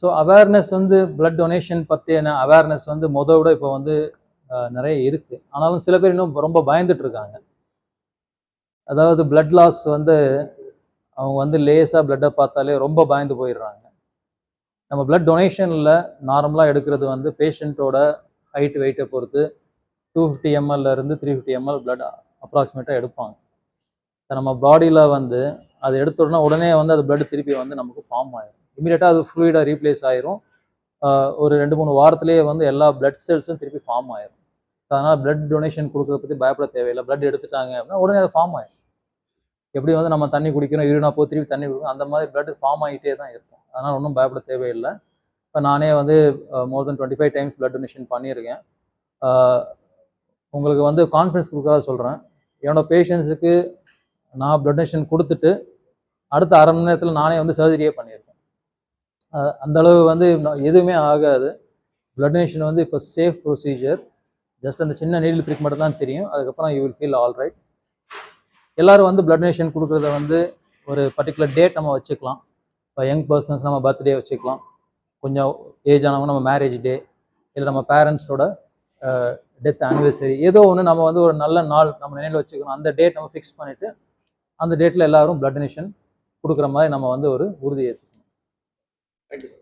So awareness வந்து blood donation பற்றின awareness வந்து முத விட இப்போ வந்து நிறைய இருக்குது ஆனாலும் சில பேர் இன்னும் ரொம்ப பயந்துட்டு இருக்காங்க. அதாவது பிளட் லாஸ் வந்து அவங்க வந்து லேசாக பிளட்டை பார்த்தாலே ரொம்ப பயந்து போயிடுறாங்க. நம்ம பிளட் டொனேஷனில் நார்மலாக எடுக்கிறது வந்து பேஷண்ட்டோட ஹைட் வெயிட்டை பொறுத்து two fifty எம்எல்லேருந்து three fifty M L blood அப்ராக்சிமேட்டாக எடுப்பாங்க. நம்ம பாடியில் வந்து அது எடுத்த உடனே உடனே வந்து அது பிளட் திருப்பி வந்து நமக்கு ஃபார்ம் ஆயிடும் இமீடியட்டாக அது ஃப்ளூயிடாக ரீப்ளேஸ் ஆயிரும். ஒரு ரெண்டு மூணு வாரத்திலேயே வந்து எல்லா பிளட் செல்ஸும் திருப்பி ஃபார்ம் ஆயிரும். அதனால் பிளட் டொனேஷன் கொடுக்கறத பற்றி பயப்பட தேவையில்லை. பிளட் எடுத்துட்டாங்க அப்படின்னா உடனே அது ஃபார்ம் ஆயிடும் எப்படி வந்து நம்ம தண்ணி குடிக்கிறோம் யூரினா போ திருப்பி தண்ணி குடிக்கணும் அந்த மாதிரி பிளட் ஃபார்ம் ஆகிட்டே தான் இருக்கும். அதனால் ஒன்றும் பயப்பட தேவையில்லை. இப்போ நானே வந்து more than twenty five times blood donation பண்ணியிருக்கேன். உங்களுக்கு வந்து கான்ஃபிடன்ஸ் கொடுக்காத சொல்கிறேன் என்னோட பேஷண்ட்ஸுக்கு நான் பிளட் டொனேஷன் கொடுத்துட்டு அடுத்த அரை மணி நேரத்தில் நானே வந்து சர்ஜரியே பண்ணியிருக்கேன் அந்த அளவு வந்து எதுவுமே ஆகாது. பிளட் டொனேஷன் வந்து இப்போ சேஃப் ப்ரொசீஜர் ஜஸ்ட் அந்த சின்ன நீடில் பிரிக் மட்டும் தான் தெரியும். அதுக்கப்புறம் you will feel all right எல்லாரும் வந்து பிளட் டொனேஷன் கொடுக்குறத வந்து ஒரு பர்டிகுலர் டேட் நம்ம வச்சுக்கலாம். இப்போ யங் பர்சன்ஸ் நம்ம பர்த்டே வச்சுக்கலாம். கொஞ்சம் ஏஜ் ஆனவங்க நம்ம மேரேஜ் டே இல்லை நம்ம பேரண்ட்ஸோட டெத் ஆனிவர்சரி ஏதோ ஒன்று நம்ம வந்து ஒரு நல்ல நாள் நம்ம நினைவில் வச்சுக்கணும். அந்த டேட் நம்ம ஃபிக்ஸ் பண்ணிவிட்டு அந்த டேட்டில் எல்லாரும் பிளட் டொனேஷன் கொடுக்குற மாதிரி நம்ம வந்து ஒரு உறுதி Thank you.